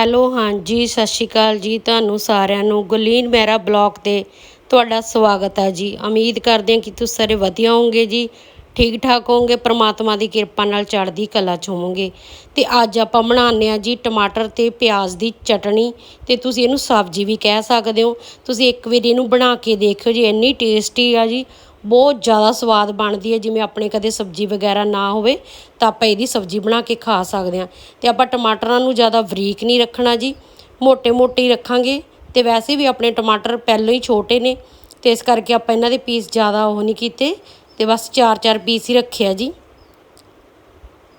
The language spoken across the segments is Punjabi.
ਹੈਲੋ, ਹਾਂਜੀ, ਸਤਿ ਸ਼੍ਰੀ ਅਕਾਲ ਜੀ ਤੁਹਾਨੂੰ ਸਾਰਿਆਂ ਨੂੰ। ਗੁਲੀਨ ਮਹਿਰਾ ਬਲੌਗ ਤੇ ਤੁਹਾਡਾ ਸਵਾਗਤ ਹੈ ਜੀ। ਉਮੀਦ ਕਰਦੇ ਹਾਂ ਕਿ ਤੁਸੀਂ ਸਾਰੇ ਵਧੀਆ ਹੋਵੋਗੇ ਜੀ ਠੀਕ ਠਾਕ ਹੋਵੋਗੇ, ਪ੍ਰਮਾਤਮਾ ਦੀ ਕਿਰਪਾ ਨਾਲ ਚੜ੍ਹਦੀ ਕਲਾ ਚ ਹੋਵੋਗੇ। ਤੇ ਅੱਜ ਆਪਾਂ ਬਣਾਉਂਦੇ ਆ ਜੀ ਟਮਾਟਰ ਤੇ ਪਿਆਜ਼ ਦੀ ਚਟਣੀ। ਤੇ ਤੁਸੀਂ ਇਹਨੂੰ ਸਬਜ਼ੀ ਵੀ ਕਹਿ ਸਕਦੇ ਹੋ। ਤੁਸੀਂ ਇੱਕ ਵਾਰੀ ਇਹਨੂੰ ਬਣਾ ਕੇ ਦੇਖਿਓ ਜੀ, ਇੰਨੀ ਟੇਸਟੀ ਆ ਜੀ। ਬਹੁਤ ਜ਼ਿਆਦਾ ਸਵਾਦ ਬਣਦੀ ਹੈ। ਜਿਵੇਂ ਆਪਣੇ ਕਦੇ ਸਬਜ਼ੀ ਵਗੈਰਾ ਨਾ ਹੋਵੇ ਤਾਂ ਆਪਾਂ ਇਹਦੀ ਸਬਜ਼ੀ ਬਣਾ ਕੇ ਖਾ ਸਕਦੇ ਹਾਂ। ਅਤੇ ਆਪਾਂ ਟਮਾਟਰਾਂ ਨੂੰ ਜ਼ਿਆਦਾ ਬਰੀਕ ਨਹੀਂ ਰੱਖਣਾ ਜੀ। ਮੋٹے ਮੋٹے ਹੀ ਰੱਖਾਂਗੇ। ਅਤੇ ਵੈਸੇ ਵੀ ਆਪਣੇ ਟਮਾਟਰ ਪਹਿਲਾਂ ਹੀ ਛੋਟੇ ਨੇ। ਅਤੇ ਇਸ ਕਰਕੇ ਆਪਾਂ ਇਹਨਾਂ ਦੇ ਪੀਸ ਜ਼ਿਆਦਾ ਉਹ ਨਹੀਂ ਕੀਤੇ। ਅਤੇ ਬਸ 4-4 ਪੀਸ ਹੀ ਰੱਖਿਆ ਜੀ।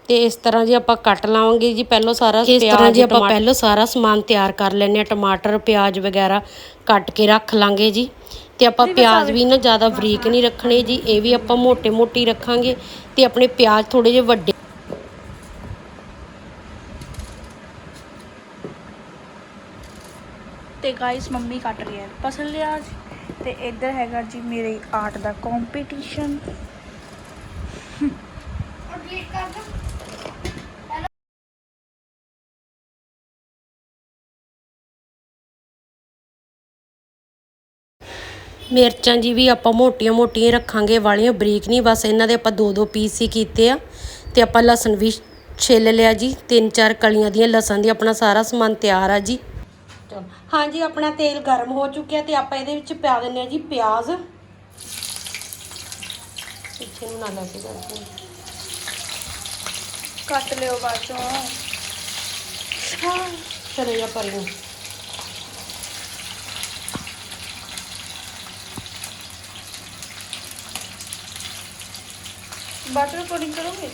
ਤੇ ਇਸ ਤਰ੍ਹਾਂ ਜੀ ਆਪਾਂ ਕੱਟ ਲਾਵਾਂਗੇ ਜੀ। ਪਹਿਲਾਂ ਸਾਰਾ ਇਸ ਤਰ੍ਹਾਂ ਜੀ ਆਪਾਂ ਪਹਿਲਾਂ ਸਾਰਾ ਸਮਾਨ ਤਿਆਰ ਕਰ ਲੈਣੇ ਆ ਟਮਾਟਰ ਪਿਆਜ਼ ਵਗੈਰਾ ਕੱਟ ਕੇ ਰੱਖ ਲਾਂਗੇ ਜੀ। ਤੇ ਆਪਾਂ ਪਿਆਜ਼ ਵੀ ਨਾ ਜ਼ਿਆਦਾ ਬਰੀਕ ਨਹੀਂ ਰੱਖਣੇ ਜੀ ਇਹ ਵੀ ਆਪਾਂ ਮੋٹੇ-ਮੋਟੀ ਰੱਖਾਂਗੇ ਤੇ ਆਪਣੇ ਪਿਆਜ਼ ਥੋੜੇ ਜਿਹਾ ਵੱਡੇ ਤੇ ਗਾਇਸ ਮੰਮੀ ਕੱਟ ਰਹੀ ਹੈ ਫਸਲ ਲਿਆ ਤੇ ਇੱਧਰ ਹੈਗਾ ਜੀ ਮੇਰੇ ਆਰਟ ਦਾ ਕੰਪੀਟੀਸ਼ਨ ਔਰ ਡਿਲੀਟ ਕਰ ਦੋ। ਮਿਰਚਾਂ ਜੀ ਵੀ ਆਪਾਂ ਮੋਟੀਆਂ ਮੋਟੀਆਂ ਰੱਖਾਂਗੇ, ਵਾਲੀਆਂ ਬਰੀਕ ਨਹੀਂ, ਬਸ ਇਹਨਾਂ ਦੇ ਆਪਾਂ ਦੋ ਦੋ ਪੀਸ ਹੀ ਕੀਤੇ ਆ। ਤੇ ਆਪਾਂ ਲਸਣ ਵੀ ਛਿੱਲ ਲਿਆ ਜੀ, ਤਿੰਨ ਚਾਰ ਕਲੀਆਂ ਦੀਆਂ ਲਸਣ ਦੀ ਆਪਣਾ ਸਾਰਾ ਸਮਾਨ ਤਿਆਰ ਆ ਜੀ। ਹਾਂਜੀ ਆਪਣਾ ਤੇਲ ਗਰਮ ਹੋ ਚੁੱਕਿਆ ਤੇ ਆਪਾਂ ਇਹਦੇ ਵਿੱਚ ਪਾ ਦਿੰਨੇ ਆ ਜੀ ਪਿਆਜ਼। ਪਿੱਛੇ ਨੂੰ ਨਾ ਲੈ ਕੇ ਜਾਂਦੇ ਕੱਟ ਲਿਓ ਬਾਅਦ ਚੋਂ। ਚਲੇ ਜਾ ਪਰੇ ਨੂੰ ਕੋਡਿੰਗ ਕਰੋਗੇ?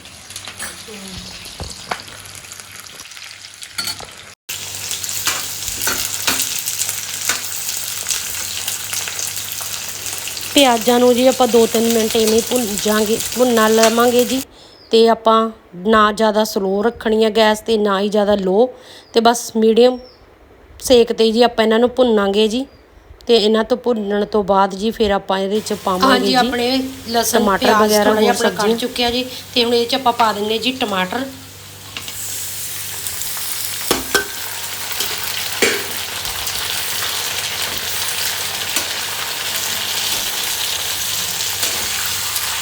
ਪਿਆਜ਼ਾਂ ਨੂੰ ਜੀ ਆਪਾਂ 2-3 ਮਿੰਟ ਇਵੇਂ ਹੀ ਭੁੰਜਾਂਗੇ ਭੁੰਨਾ ਲਵਾਂਗੇ ਜੀ, ਤੇ ਆਪਾਂ ਨਾ ਜ਼ਿਆਦਾ ਸਲੋ ਰੱਖਣੀ ਆ ਗੈਸ ਤੇ, ਨਾ ਹੀ ਜ਼ਿਆਦਾ ਲੋ ਤੇ ਬਸ ਮੀਡੀਅਮ ਸੇਕ ਤੇ ਜੀ ਆਪਾਂ ਇਹਨਾਂ ਨੂੰ ਭੁੰਨਾਂਗੇ ਜੀ। ਤੇ ਇਹਨਾਂ ਤੋਂ ਭੁੰਨਣ ਤੋਂ ਬਾਅਦ ਜੀ ਫਿਰ ਆਪਾਂ ਇਹਦੇ ਵਿੱਚ ਪਾਵਾਂਗੇ ਹਾਂਜੀ ਜੀ ਆਪਣੇ ਲਸਣ ਟਮਾਟਰ ਪਿਆਜ਼ ਵਗੈਰਾ ਥੋੜ੍ਹਾ ਜਿਹਾ ਹੋਰ ਆਪਣਾ ਸਬਜ਼ੀਆਂ। ਚੁੱਕਿਆ ਜੀ ਤੇ ਹੁਣ ਇਹਦੇ ਚ ਆਪਾਂ ਪਾ ਦਿੰਨੇ ਜੀ ਟਮਾਟਰ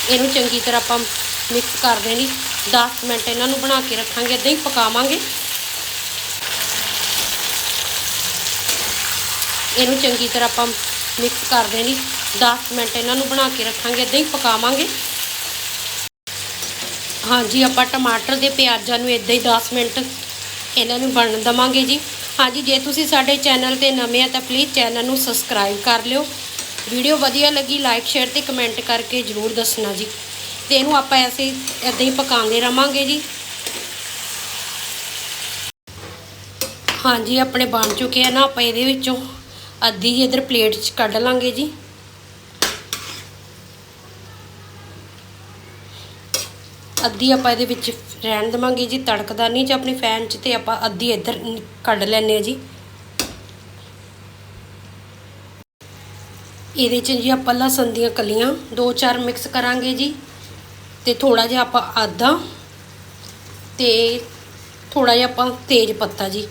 ਇਹਨੂੰ ਚੰਗੀ ਤਰ੍ਹਾਂ ਆਪਾਂ ਮਿਕਸ ਕਰ ਦੇਣੀ 10 ਮਿੰਟ ਇਹਨਾਂ ਨੂੰ ਬਣਾ ਕੇ ਰੱਖਾਂਗੇ ਇਦਾਂ ਹੀ ਪਕਾਵਾਂਗੇ ਇਹਨੂੰ ਚੰਗੀ ਤਰ੍ਹਾਂ ਆਪਾਂ ਮਿਕਸ ਕਰ ਦੇਣੀ। 10 ਮਿੰਟ ਇਹਨਾਂ ਨੂੰ ਬਣਾ ਕੇ ਰੱਖਾਂਗੇ ਇਦਾਂ ਹੀ ਪਕਾਵਾਂਗੇ। ਹਾਂਜੀ, ਆਪਾਂ ਟਮਾਟਰ ਦੇ ਪਿਆਜ਼ਾਂ ਨੂੰ ਇਦਾਂ ਹੀ 10 ਮਿੰਟ ਇਹਨਾਂ ਨੂੰ ਬਣਨ ਦਵਾਂਗੇ ਜੀ। ਹਾਂਜੀ, ਜੇ ਤੁਸੀਂ ਸਾਡੇ ਚੈਨਲ ਤੇ ਨਵੇਂ ਆ ਤਾਂ ਪਲੀਜ਼ ਚੈਨਲ ਨੂੰ ਸਬਸਕ੍ਰਾਈਬ ਕਰ ਲਿਓ। ਵੀਡੀਓ ਵਧੀਆ ਲੱਗੀ ਲਾਈਕ ਸ਼ੇਅਰ ਤੇ ਕਮੈਂਟ ਕਰਕੇ ਜਰੂਰ ਦੱਸਣਾ ਜੀ। ਤੇ ਇਹਨੂੰ ਆਪਾਂ ਐਸੇ ਇਦਾਂ ਹੀ ਪਕਾਉਂਦੇ ਰਵਾਂਗੇ ਜੀ। ਹਾਂਜੀ, ਆਪਣੇ ਬਣ ਚੁੱਕੇ ਆ ਨਾ, ਆਪਾਂ ਇਹਦੇ ਵਿੱਚੋਂ ਅੱਧੀ ਜੀ ਇਧਰ ਪਲੇਟ 'ਚ ਕੱਢ ਲਾਂਗੇ ਜੀ। ਅੱਧੀ ਆਪਾਂ ਇਹਦੇ ਵਿੱਚ ਰਹਿਣ ਦਵਾਂਗੇ ਜੀ, ਤੜਕਦਾ ਨਹੀਂ ਚ ਆਪਣੇ ਫੈਨ 'ਚ ਤੇ ਆਪਾਂ ਅੱਧੀ ਇੱਧਰ ਕੱਢ ਲੈਣੇ ਆ ਜੀ। ਇਹਦੇ 'ਚ ਜੀ ਆਪਾਂ ਲਸਣ ਦੀਆਂ ਕਲੀਆਂ ਦੋ ਚਾਰ ਮਿਕਸ ਕਰਾਂਗੇ ਜੀ ਤੇ ਥੋੜਾ ਜਿਹਾ ਆਪਾਂ ਆਦਾ ਤੇ ਥੋੜਾ ਜਿਹਾ ਆਪਾਂ ਤੇਜ ਪੱਤਾ ਜੀ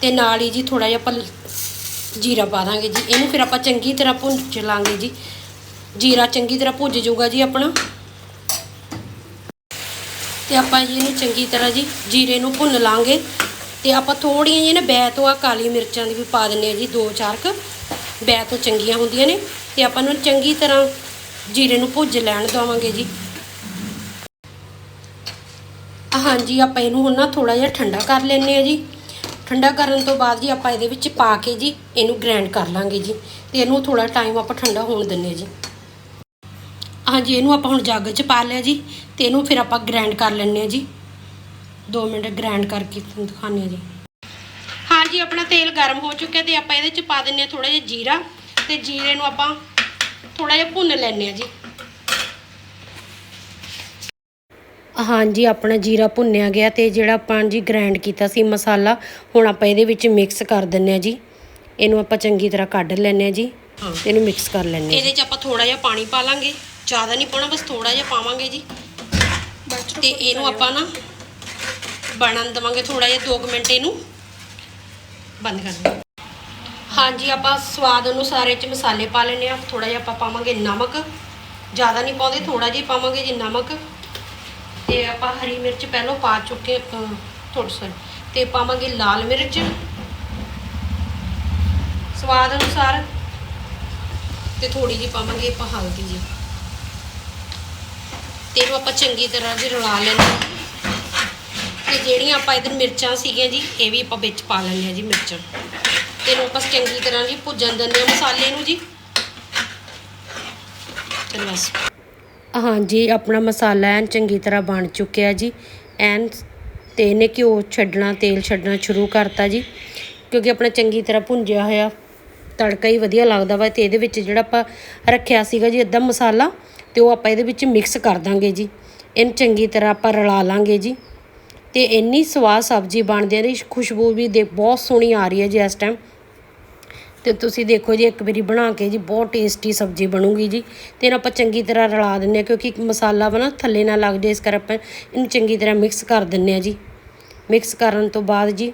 ਤੇ ਨਾਲ ਹੀ ਜੀ ਥੋੜਾ ਜਿਹਾ ਆਪਾਂ ਲ- ਜੀਰਾ ਪਾ ਦਾਂਗੇ ਜੀ। ਇਹਨੂੰ ਫਿਰ ਆਪਾਂ ਚੰਗੀ ਤਰ੍ਹਾਂ ਭੁੰਜ ਲਾਂਗੇ ਜੀ। ਜੀਰਾ ਚੰਗੀ ਤਰ੍ਹਾਂ ਭੁੱਜ ਜਾਊਗਾ ਜੀ ਆਪਣਾ। ਤੇ ਆਪਾਂ ਜੀ ਇਹਨੂੰ ਚੰਗੀ ਤਰ੍ਹਾਂ ਜੀ ਜੀਰੇ ਨੂੰ ਭੁੰਨ ਲਾਂਗੇ। ਤੇ ਆਪਾਂ ਥੋੜੀਆਂ ਜਿਹੀਆਂ ਨੇ ਬੈ ਤੋਂ ਆ ਕਾਲੀ ਮਿਰਚਾਂ ਦੀ ਵੀ ਪਾ ਦਿੰਨੇ ਆ ਜੀ, ਦੋ ਚਾਰ ਕ। ਬੈ ਤੋਂ ਚੰਗੀਆਂ ਹੁੰਦੀਆਂ ਨੇ। ਤੇ ਆਪਾਂ ਨੂੰ ਚੰਗੀ ਤਰ੍ਹਾਂ ਜੀਰੇ ਨੂੰ ਭੁੱਜ ਲੈਣ ਦਵਾਂਗੇ ਜੀ। ਹਾਂਜੀ, ਆਪਾਂ ਇਹਨੂੰ ਹੁਣ ਨਾ ਥੋੜਾ ਜਿਹਾ ਠੰਡਾ ਕਰ ਲੈਣੇ ਆ ਜੀ। ਠੰਡਾ ਕਰਨ ਤੋਂ ਬਾਅਦ ਜੀ ਆਪਾਂ ਇਹਦੇ ਵਿੱਚ ਪਾ ਕੇ ਜੀ ਇਹਨੂੰ ਗ੍ਰਾਈਂਡ ਕਰ ਲਾਂਗੇ ਜੀ ਤੇ ਇਹਨੂੰ ਥੋੜਾ ਟਾਈਮ ਆਪਾਂ ਠੰਡਾ ਹੋਣ ਦਿੰਨੇ ਆ ਜੀ। ਹਾਂਜੀ, ਇਹਨੂੰ ਆਪਾਂ ਹੁਣ ਜੱਗ 'ਚ ਪਾ ਲਿਆ ਜੀ ਤੇ ਇਹਨੂੰ ਫਿਰ ਆਪਾਂ ਗ੍ਰਾਈਂਡ ਕਰ ਲੈਣੇ ਆ ਜੀ। 2 ਮਿੰਟ ਗ੍ਰਾਈਂਡ ਕਰਕੇ ਤੁਹਾਨੂੰ ਦਿਖਾਉਂਦੇ ਆ ਜੀ। ਹਾਂਜੀ, ਆਪਣਾ ਤੇਲ ਗਰਮ ਹੋ ਚੁੱਕਿਆ ਤੇ ਆਪਾਂ ਇਹਦੇ 'ਚ ਪਾ ਦਿੰਨੇ ਆ ਥੋੜਾ ਜਿਹਾ ਜੀਰਾ ਤੇ ਜੀਰੇ ਨੂੰ ਆਪਾਂ ਥੋੜਾ ਜਿਹਾ ਭੁੰਨ ਲੈਣੇ ਆ ਜੀ। ਹਾਂਜੀ, ਆਪਣਾ ਜੀਰਾ ਭੁੰਨਿਆ ਗਿਆ ਤੇ ਜਿਹੜਾ ਆਪਾਂ ਜੀ ਗ੍ਰਾਈਂਡ ਕੀਤਾ ਸੀ ਮਸਾਲਾ, ਹੁਣ ਆਪਾਂ ਇਹਦੇ ਵਿੱਚ ਮਿਕਸ ਕਰ ਦਿੰਨੇ ਆ ਜੀ। ਇਹਨੂੰ ਆਪਾਂ ਚੰਗੀ ਤਰ੍ਹਾਂ ਕੱਢ ਲੈਣੇ ਆ ਜੀ। ਤੇ ਇਹਨੂੰ ਮਿਕਸ ਕਰ ਲੈਣੇ ਆ ਇਹਦੇ 'ਚ ਆਪਾਂ ਥੋੜਾ ਜਿਹਾ ਪਾਣੀ ਪਾ ਲਾਂਗੇ। ਜ਼ਿਆਦਾ ਨਹੀਂ ਪਾਉਣਾ, ਬਸ ਥੋੜਾ ਜਿਹਾ ਪਾਵਾਂਗੇ ਜੀ। ਤੇ ਇਹਨੂੰ ਆਪਾਂ ਨਾ ਬਣਨ ਦਵਾਂਗੇ ਥੋੜਾ ਜਿਹਾ 2 ਮਿੰਟ ਇਹਨੂੰ ਬੰਦ ਕਰ ਦਿਓ ਹਾਂਜੀ, ਆਪਾਂ ਸਵਾਦ ਅਨੁਸਾਰ ਇਹ ਚ ਮਸਾਲੇ ਪਾ ਲੈਣੇ ਆ ਥੋੜਾ ਜਿਹਾ ਆਪਾਂ ਪਾਵਾਂਗੇ ਨਮਕ। ਜ਼ਿਆਦਾ ਨਹੀਂ ਪਾਉਂਦੇ ਥੋੜਾ ਜਿਹਾ ਪਾਵਾਂਗੇ ਜੀ ਨਮਕ। ਤੇ ਆਪਾਂ ਹਰੀ ਮਿਰਚ ਪਹਿਲਾਂ ਪਾ ਚੁੱਕੇ ਥੋੜੀ ਸੌਰੀ ਤੇ ਪਾਵਾਂਗੇ ਲਾਲ ਮਿਰਚ। ਸਵਾਦ ਅਨੁਸਾਰ ਤੇ ਥੋੜੀ ਜਿਹੀ ਪਾਵਾਂਗੇ ਆਪਾਂ ਹਲਦੀ ਜੀ ਤੇ ਇਹਨੂੰ ਆਪਾਂ ਚੰਗੀ ਤਰ੍ਹਾਂ ਜੀ ਰਲਾ ਲੈਣਾ ਤੇ ਜਿਹੜੀਆਂ ਆਪਾਂ ਇਧਰ ਮਿਰਚਾਂ ਸੀਗੀਆਂ ਜੀ, ਇਹ ਵੀ ਆਪਾਂ ਵਿੱਚ ਪਾ ਲੈਣੀਆਂ ਜੀ ਮਿਰਚਾਂ। ਤੇ ਇਹਨੂੰ ਆਪਾਂ ਚੰਗੀ ਤਰ੍ਹਾਂ ਜੀ ਭੁੱਜਣ ਦਿੰਦੇ ਆ ਮਸਾਲੇ ਨੂੰ ਜੀ। ਚਲੋ ਬਸ। ਹਾਂਜੀ, ਆਪਣਾ ਮਸਾਲਾ ਐਨ ਚੰਗੀ ਤਰ੍ਹਾਂ ਬਣ ਚੁੱਕਿਆ ਜੀ। ਐਨ ਤੇ ਇਹਨੇ ਘਿਓ ਛੱਡਣਾ, ਤੇਲ ਛੱਡਣਾ ਸ਼ੁਰੂ ਕਰਤਾ ਜੀ। ਕਿਉਂਕਿ ਆਪਣਾ ਚੰਗੀ ਤਰ੍ਹਾਂ ਭੁੰਜਿਆ ਹੋਇਆ ਤੜਕਾ ਹੀ ਵਧੀਆ ਲੱਗਦਾ ਵਾ ਤੇ ਇਹਦੇ ਵਿੱਚ ਜਿਹੜਾ ਆਪਾਂ ਰੱਖਿਆ ਸੀਗਾ ਜੀ ਅੱਧਾ ਮਸਾਲਾ ਤੇ ਉਹ ਆਪਾਂ ਇਹਦੇ ਵਿੱਚ ਮਿਕਸ ਕਰ ਦਾਂਗੇ ਜੀ। ਇਹਨੂੰ ਚੰਗੀ ਤਰ੍ਹਾਂ ਆਪਾਂ ਰਲਾ ਲਾਂਗੇ ਜੀ। ਤੇ ਇੰਨੀ ਸਵਾਦ ਸਬਜ਼ੀ ਬਣਦੀ ਹੈ ਇਹਦੀ ਖੁਸ਼ਬੂ ਵੀ ਦੇ ਬਹੁਤ ਸੋਹਣੀ ਆ ਰਹੀ ਹੈ ਜੀ ਇਸ ਟਾਈਮ ਤੇ ਤੁਸੀਂ ਦੇਖੋ ਜੀ ਇੱਕ ਵਾਰੀ ਬਣਾ ਕੇ ਜੀ ਬਹੁਤ ਟੇਸਟੀ ਸਬਜ਼ੀ ਬਣੂਗੀ ਜੀ। ਤੇ ਇਹਨੂੰ ਆਪਾਂ ਚੰਗੀ ਤਰ੍ਹਾਂ ਰਲਾ ਦਿੰਨੇ ਆ ਕਿਉਂਕਿ ਮਸਾਲਾ ਨਾ ਥੱਲੇ ਨਾ ਲੱਗ ਜਾਏ ਇਸ ਕਰ ਆਪਾਂ ਇਹਨੂੰ ਚੰਗੀ ਤਰ੍ਹਾਂ ਮਿਕਸ ਕਰ ਦਿੰਨੇ ਆ ਜੀ। ਮਿਕਸ ਕਰਨ ਤੋਂ ਬਾਅਦ ਜੀ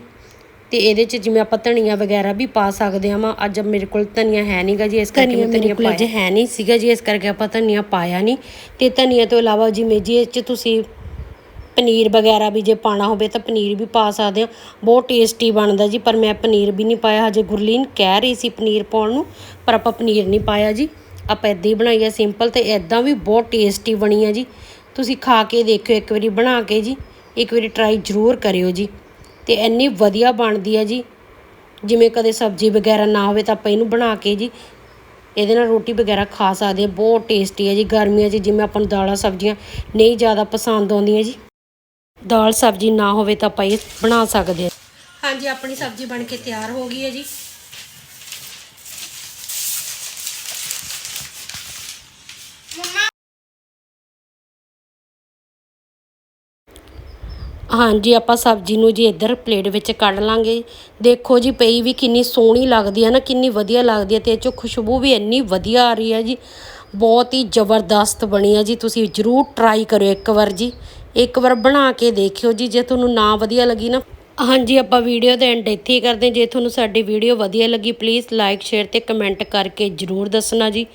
ਤੇ ਇਹਦੇ ਚ ਜਿਵੇਂ ਆਪਾਂ ਧਨੀਆ ਵਗੈਰਾ ਵੀ ਪਾ ਸਕਦੇ ਆ ਵਾ ਅੱਜ ਮੇਰੇ ਕੋਲ ਧਨੀਆ ਹੈ ਨਹੀਂਗਾ ਜੀ ਇਸ ਕਰਕੇ ਮੈਂ ਧਨੀਆ ਪਾਇਆ ਹੈ ਨਹੀਂ ਸੀਗਾ ਜੀ ਇਸ ਕਰਕੇ ਆਪਾਂ ਧਨੀਆ ਪਾਇਆ ਨਹੀਂ। ਤੇ ਧਨੀਆ ਤੋਂ ਇਲਾਵਾ ਜਿਵੇਂ ਜੀ ਇਹ ਚ ਤੁਸੀਂ ਪਨੀਰ ਵਗੈਰਾ ਵੀ ਜੇ ਪਾਉਣਾ ਹੋਵੇ ਤਾਂ ਪਨੀਰ ਵੀ ਪਾ ਸਕਦੇ ਆ ਬਹੁਤ ਟੇਸਟੀ ਬਣਦਾ ਜੀ, ਪਰ ਮੈਂ ਪਨੀਰ ਵੀ ਨਹੀਂ ਪਾਇਆ। ਹਜੇ ਗੁਰਲੀਨ ਕਹਿ ਰਹੀ ਸੀ ਪਨੀਰ ਪਾਉਣ ਨੂੰ, ਪਰ ਆਪਾਂ ਪਨੀਰ ਨਹੀਂ ਪਾਇਆ ਜੀ। ਆਪਾਂ ਇਦਾਂ ਹੀ ਬਣਾਈ ਆ ਸਿੰਪਲ ਤੇ ਇਦਾਂ ਵੀ ਬਹੁਤ ਟੇਸਟੀ ਬਣੀ ਆ ਜੀ। ਤੁਸੀਂ ਖਾ ਕੇ ਦੇਖਿਓ, ਇੱਕ ਵਾਰੀ ਬਣਾ ਕੇ ਜੀ, ਇੱਕ ਵਾਰੀ ਟਰਾਈ ਜ਼ਰੂਰ ਕਰਿਓ ਜੀ। ਤੇ ਇੰਨੀ ਵਧੀਆ ਬਣਦੀ ਆ ਜੀ। ਜਿਵੇਂ ਕਦੇ ਸਬਜ਼ੀ ਵਗੈਰਾ ਨਾ ਹੋਵੇ ਤਾਂ ਆਪਾਂ ਇਹਨੂੰ ਬਣਾ ਕੇ ਜੀ, ਇਹਦੇ ਨਾਲ ਰੋਟੀ ਵਗੈਰਾ ਖਾ ਸਕਦੇ ਆ। ਬਹੁਤ ਟੇਸਟੀ ਹੈ ਜੀ। ਗਰਮੀਆਂ 'ਚ ਜਿਵੇਂ ਆਪਾਂ ਨੂੰ ਦਾਲਾਂ ਸਬਜ਼ੀਆਂ ਨਹੀਂ ਜ਼ਿਆਦਾ ਪਸੰਦ ਆਉਂਦੀਆਂ ਜੀ। ਦਾਲ ਸਬਜ਼ੀ ਨਾ ਹੋਵੇ ਤਾਂ ਆਪਾਂ ਇਹ ਬਣਾ ਸਕਦੇ ਹਾਂ। ਹਾਂਜੀ ਆਪਣੀ ਸਬਜ਼ੀ ਬਣ ਕੇ ਤਿਆਰ ਹੋ ਗਈ ਹੈ ਜੀ। ਹਾਂਜੀ ਆਪਾਂ ਸਬਜ਼ੀ ਨੂੰ ਜੀ ਇੱਧਰ ਪਲੇਟ ਵਿੱਚ ਕੱਢ ਲਾਂਗੇ। ਦੇਖੋ ਜੀ ਪਈ ਵੀ ਕਿੰਨੀ ਸੋਹਣੀ ਲੱਗਦੀ ਹੈ ਨਾ ਕਿੰਨੀ ਵਧੀਆ ਲੱਗਦੀ ਹੈ ਤੇ ਇਹ ਚੋਂ ਖੁਸ਼ਬੂ ਵੀ ਇੰਨੀ ਵਧੀਆ ਆ ਰਹੀ ਹੈ ਜੀ। ਬਹੁਤ ਹੀ ਜ਼ਬਰਦਸਤ ਬਣੀ ਹੈ ਜੀ ਤੁਸੀਂ ਜਰੂਰ ਟਰਾਈ ਕਰਿਓ ਇੱਕ ਵਾਰ ਜੀ। ਇੱਕ ਵਾਰ ਬਣਾ ਕੇ ਦੇਖਿਓ ਜੀ, ਜੇ ਤੁਹਾਨੂੰ ਨਾ ਵਧੀਆ ਲੱਗੀ ਨਾ ਹਾਂਜੀ, ਆਪਾਂ ਵੀਡੀਓ ਦਾ ਐਂਡ ਇੱਥੇ ਹੀ ਕਰਦੇ ਹਾਂ। ਜੇ ਤੁਹਾਨੂੰ ਸਾਡੀ ਵੀਡੀਓ ਵਧੀਆ ਲੱਗੀ ਪਲੀਜ਼ ਲਾਈਕ ਸ਼ੇਅਰ ਤੇ ਕਮੈਂਟ ਕਰਕੇ ਜਰੂਰ ਦੱਸਣਾ ਜੀ